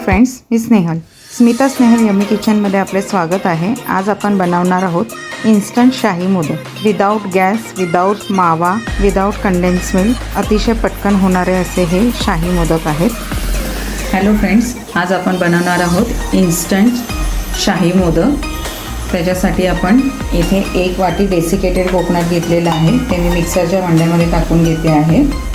Friends मी Snehal. Smita Snehal yummy किचनमध्ये आपले स्वागत आहे. आज आपण बनवणार आहोत इन्स्टंट शाही modak. Without gas without mawa without condense milk अतिशय पटकन होणारे असे हे शाही मोदक आहेत. हॅलो फ्रेंड्स आज आपण बनवणार आहोत इन्स्टंट शाही मोदक. त्याच्यासाठी आपण इथे एक वाटी डेसिकेटेड कोकोनट घेतलेलं आहे. ते मी मिक्सरच्या भांड्यामध्ये टाकून घेते आहे.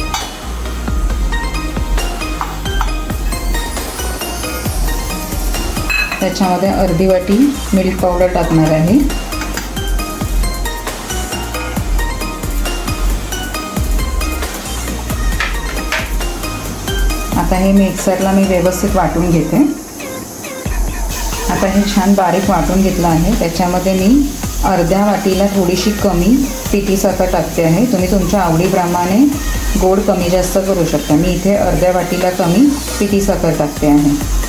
त्याच्यामध्ये अर्धी वाटी मिल्क पावडर टाकणार आहे. आता हे मिक्सरला मी व्यवस्थित वाटून घेते. आता हे छान बारीक वाटून घेतलं आहे. त्याच्यामध्ये मी अर्ध्या वाटीला थोडीशी कमी पिठीसारखं टाकते आहे. तुम्ही तुमच्या आवडीप्रमाणे गोड कमी जास्त करू शकता. मी इथे अर्ध्या वाटीला कमी पिठी साखर टाकते आहे.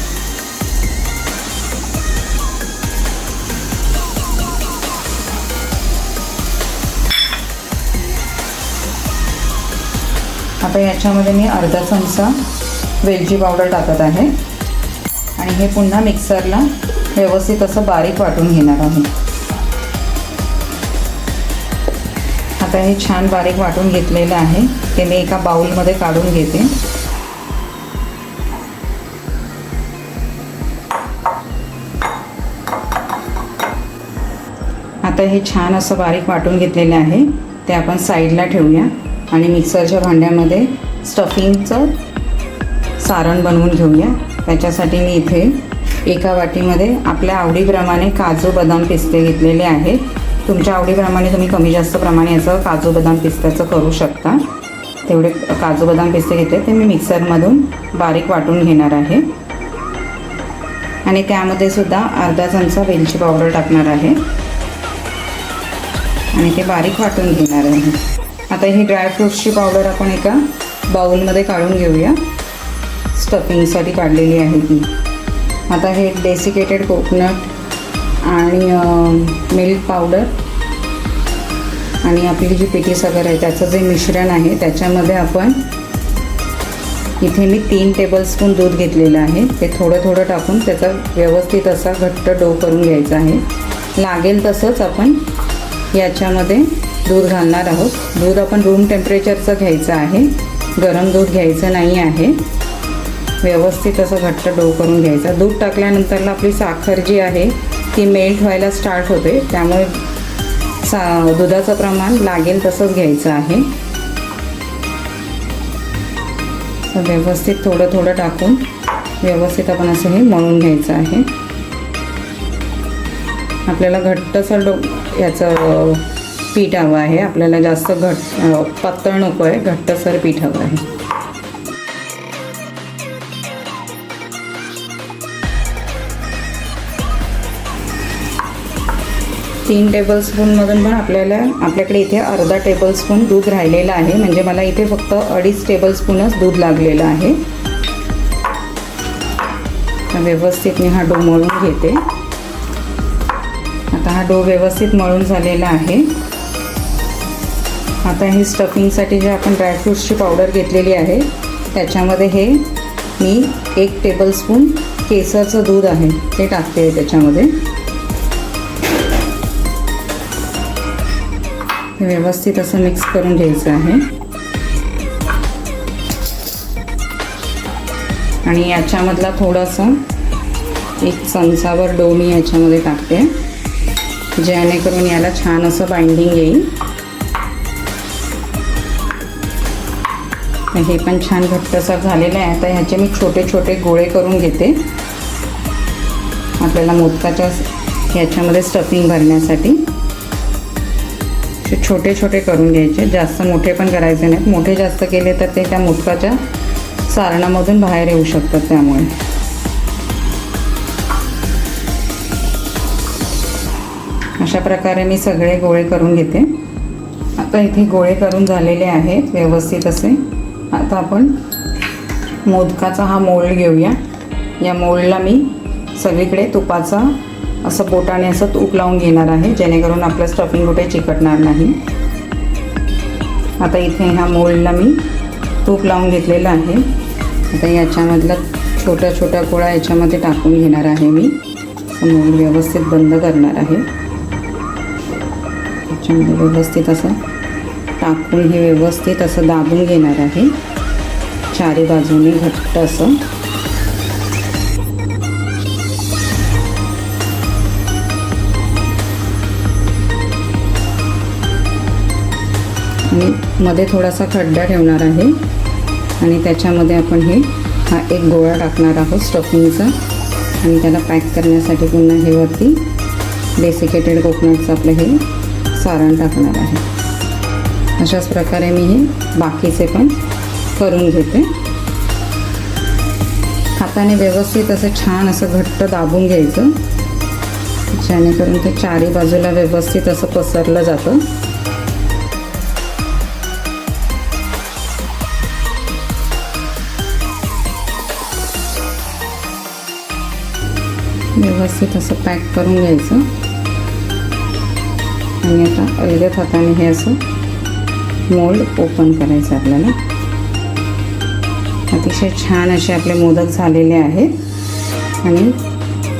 आता याच्यामध्ये मी अर्धा चमचा वेलची पावडर टाकत आहे. आणि हे पुन्हा मिक्सरला व्यवस्थित असं बारीक वाटून घेणार आहे. आता हे छान बारीक वाटून घेतलेलं आहे. ते मी एका बाऊलमध्ये काढून घेते. आता हे छान असं बारीक वाटून घेतलेलं आहे. ते आपण साईडला ठेवूया. आणि मिक्सरच्या भांड्यामध्ये स्टफिंगचं सारण बनवून घेऊया. त्याच्यासाठी मी इथे एका वाटीमध्ये आपल्या आवडीप्रमाणे काजू बदाम पिस्ते घेतलेले आहेत. तुमच्या आवडीप्रमाणे तुम्ही कमी जास्त प्रमाणे याचं काजू बदाम पिस्त्याचं करू शकता. तेवढे काजू बदाम पिस्ते घेतले ते मी मिक्सरमधून बारीक वाटून घेणार आहे. आणि त्यामध्ये सुद्धा अर्धा चमचा वेलची पावडर टाकणार आहे. आणि ते बारीक वाटून घेणार आहे. आता ही ड्रायफ्रूट्सची पावडर आपण एका बाउलमध्ये काढून घेऊया. स्टफिंगसाठी काढलेली आहे ती. आता हे डेसिकेटेड कोकोनट आणि मिल्क पावडर आणि आपली जी पिठी साखर आहे त्याचं जे मिश्रण आहे त्याच्यामध्ये आपण इथे मी तीन टेबलस्पून दूध घेतलेलं आहे. ते थोडं थोडं टाकून त्याचा व्यवस्थित असा घट्ट डो करून घ्यायचा आहे. लागेल तसंच आपण याच्यामध्ये दूध घालणार आहोत. दूध आपण रूम टेम्परेचरचं घ्यायचं आहे. गरम दूध घ्यायचं नाही आहे. व्यवस्थित असं घट्ट डो करून घ्यायचा. दूध टाकल्यानंतरला आपली साखर जी आहे ती मेल्ट व्हायला स्टार्ट होते. त्यामुळे सा दुधाचं प्रमाण लागेल तसंच घ्यायचं आहे. व्यवस्थित थोडं थोडं टाकून व्यवस्थित आपण असं हे मळून घ्यायचं आहे. आपल्याला घट्टसर डो याचं पीठ हवं आहे. आपल्याला जास्त घट पातळ नको आहे. घट्टसर पीठ हवं आहे. तीन टेबलस्पूनमधून पण आपल्याला आपल्याकडे इथे अर्धा टेबलस्पून दूध राहिलेलं आहे. म्हणजे मला इथे फक्त अडीच टेबलस्पूनच दूध लागलेलं आहे. व्यवस्थित मी हा डो मळून घेते. आता हा डो व्यवस्थित मळून झालेला आहे. आता हे स्टफिंगसाठी जे आपण ड्रायफ्रूट्सची पावडर घेतलेली आहे त्याच्यामध्ये हे मी एक टेबलस्पून केसरचं दूध आहे ते टाकते त्याच्यामध्ये. व्यवस्थित असं मिक्स करून घ्यायचं आहे. आणि याच्यामधला थोडासा एक चमचावर डो मी याच्यामध्ये टाकते जेणेकरून याला छान असं बाइंडिंग येईल. हे पण छान घट्टसर झालेलं आहे. आता ह्याचे मी छोटे छोटे गोळे करून घेते. आपल्याला मोदकाच्या ह्याच्यामध्ये स्टफिंग भरण्यासाठी. छोटे छोटे करून घ्यायचे. जास्त मोठे पण करायचे नाहीत. मोठे जास्त केले तर ते त्या मोदकाच्या सारणामधून बाहेर येऊ शकतात त्यामुळे. अशा प्रकारे मी सगळे गोळे करून घेते. आता इथे गोळे करून झालेले आहेत. व्यवस्थित असे. आता आपण मोदकाचा हा मोल्ड घेऊया. या मोल्डला मी सगळीकडे तुपाचा असं बोटाने असं तूप लावून घेणार आहे जेणेकरून आपलं स्टफिंग कुठे चिकटणार नाही. आता इथे ह्या मोल्डला मी तूप लावून घेतलेलं आहे. आता याच्यामधला छोट्या छोट्या गोळा याच्यामध्ये टाकून घेणार आहे मी. मोल्ड व्यवस्थित बंद करणार आहे. त्याच्यामध्ये व्यवस्थित असं टाकून हे व्यवस्थित असं दाबून घेणार आहे. चारी बाजूने घट्ट असं. आणि मध्ये थोडासा खड्डा ठेवणार आहे. आणि त्याच्यामध्ये आपण हे हा एक गोळा टाकणार आहोत स्टफिंगचा. आणि त्याला पॅक करण्यासाठी पुन्हा हे वरती डेसिकेटेड कोकोनटचं आपलं हे सारण टाकणार आहे. अशाच प्रकारे मी हे बाकीचे पण करून घेते. हाताने व्यवस्थित असं छान असं घट्ट दाबून घ्यायचं. जेणेकरून ते चारी बाजूला व्यवस्थित असं पसरलं जातं. व्यवस्थित असं पॅक करून घ्यायचं. आणि आता अलगद हाताने हे असं मोल्ड ओपन करायचं आपल्याला. अतिशय छान असे आपले मोदक झालेले आहेत. आणि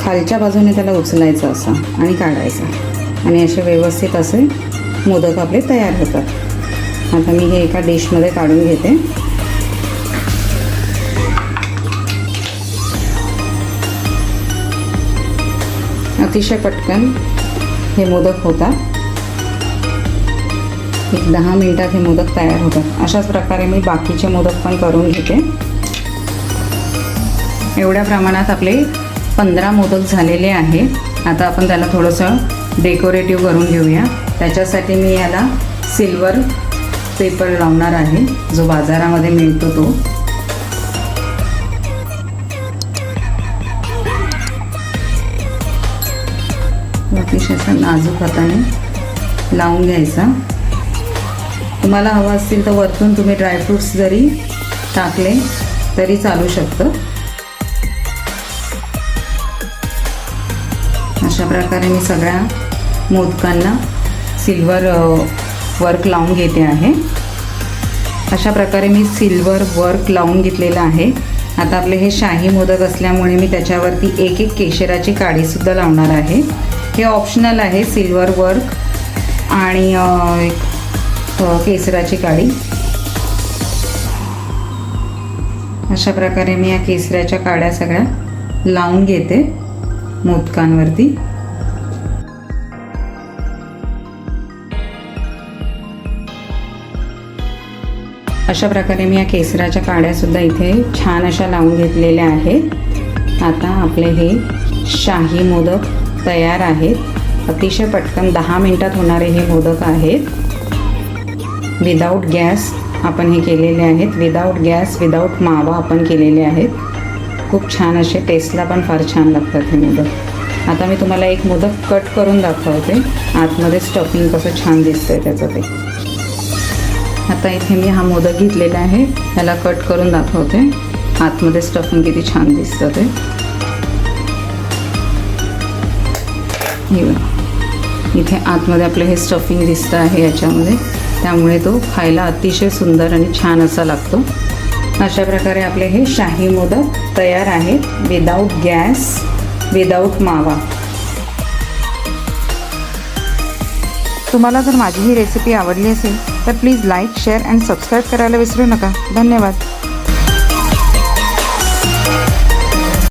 खालच्या बाजूने त्याला उचलायचं असं आणि काढायचं. आणि असे व्यवस्थित असे मोदक आपले तयार होतात. आता मी हे एका डिशमध्ये काढून घेते. अतिशय पटकन हे मोदक होतात. एक दहा मिनटात हे मोदक तयार होतात. अशाच प्रकारे मी बाकीचे मोदक पण करून घेते. एवढ्या प्रमाणात आपले पंधरा मोदक झालेले आहे. आता आपण त्याला थोडंसं डेकोरेटिव्ह करून घेऊया. त्याच्यासाठी मी याला सिल्वर पेपर लावणार आहे. जो बाजारामध्ये मिळतो तो. अतिशय नाजूक हाताने लावून घ्यायचा. तुम्हाला हवं असतील तर वरतून तुम्ही ड्रायफ्रूट्स जरी टाकले तरी चालू शकतं. अशा प्रकारे मी सगळ्या मोदकांना सिल्वर वर्क लावून घेते आहे. अशा प्रकारे मी सिल्वर वर्क लावून घेतलेलं आहे. आता आपले हे शाही मोदक असल्यामुळे मी त्याच्यावरती एक एक केशराची काडीसुद्धा लावणार आहे. हे ऑप्शनल आहे सिल्वर वर्क आणि एक केसराची काडी. अशा प्रकारे मी या केसऱ्याच्या काड्या सगळ्या लावून घेते मोदकांवरती. अशा प्रकारे मी या केसराच्या काड्यासुद्धा इथे छान अशा लावून घेतलेल्या आहेत. आता आपले हे शाही मोदक तयार आहेत. अतिशय पटकन दहा मिनटात होणारे हे मोदक आहेत. विदाऊट गॅस आपण हे केलेले आहेत. विदाऊट गॅस विदाऊट मावा आपण केलेले आहेत. खूप छान असे टेस्टला पण फार छान लागतात हे मोदक. आता मी तुम्हाला एक मोदक कट करून दाखवते. आतमध्ये स्टफिंग कसं छान दिसतंय त्याचं ते. आता इथे मी हा मोदक घेतलेला आहे. त्याला कट करून दाखवते. आतमध्ये स्टफिंग किती छान दिसतं ते. इथे आतमध्ये आपलं हे स्टफिंग दिसतं आहे याच्यामध्ये. त्यामुळे तो खायला अतिशय सुंदर आणि छान असा लागतो. अशा प्रकारे आपले हे शाही मोदक तयार आहेत. विदाऊट गॅस विदाऊट मावा. तुम्हाला जर माझी ही रेसिपी आवडली असेल तर please like share and subscribe करायला विसरू नका. धन्यवाद.